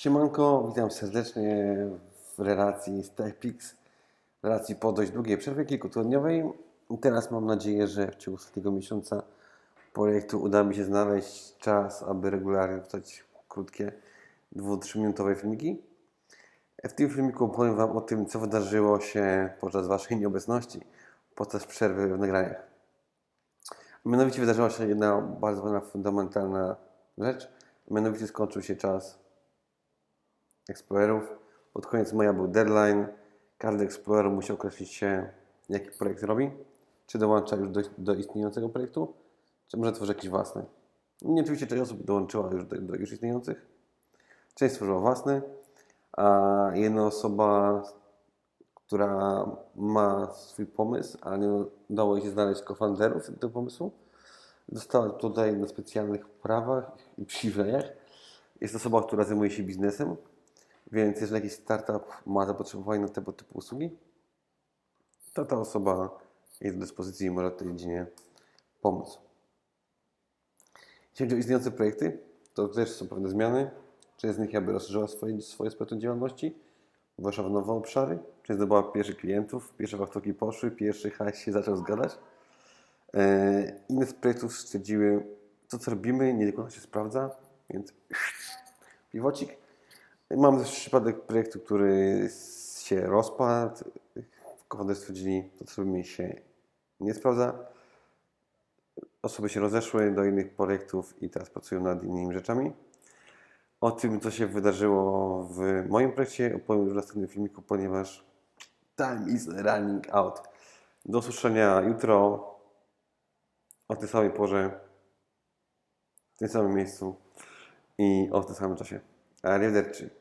Siemanko, witam serdecznie w relacji z TechPix, w relacji po dość długiej przerwie kilkutygodniowej. Teraz mam nadzieję, że w ciągu ostatniego miesiąca projektu uda mi się znaleźć czas, aby regularnie wrzucać krótkie, 2-3 minutowe filmiki. W tym filmiku opowiem Wam o tym, co wydarzyło się podczas Waszej nieobecności, podczas przerwy w nagraniach. Mianowicie wydarzyła się jedna bardzo ważna, fundamentalna rzecz. Mianowicie skończył się czas Explorerów. Pod koniec maja był deadline. Każdy Explorer musi określić się, jaki projekt robi. Czy dołącza już do, do istniejącego projektu, czy może tworzy jakiś własny. Nie oczywiście część osób dołączyła już do, do już istniejących. Część stworzyła własny, a jedna osoba, która ma swój pomysł, a nie udało jej się znaleźć cofounderów tego pomysłu, dostała tutaj na specjalnych prawach i przywilejach. Jest osoba, która zajmuje się biznesem, więc jeżeli jakiś startup ma zapotrzebowanie na tego typu usługi, to ta osoba jest do dyspozycji i może tej dziedzinie pomóc. Jeśli chodzi o istniejące projekty, to też są pewne zmiany. Część z nich jakby rozszerzyła swoje, swoje spektrum działalności, weszła w nowe obszary, część zdobyła pierwszych klientów, pierwsze faktoki poszły, pierwszy hajs się zaczął zgadać. E, Inne z projektów stwierdziły, co robimy nie do końca się sprawdza, więc piwocik. Mamy też przypadek projektu, który się rozpadł. Kofounder stwierdzili, to co robimy się nie sprawdza. Osoby się rozeszły do innych projektów i teraz pracują nad innymi rzeczami. O tym, co się wydarzyło w moim projekcie, opowiem już w następnym filmiku, ponieważ time is running out. Do usłyszenia jutro o tej samej porze, w tym samym miejscu i o tym samym czasie. Arrivederci.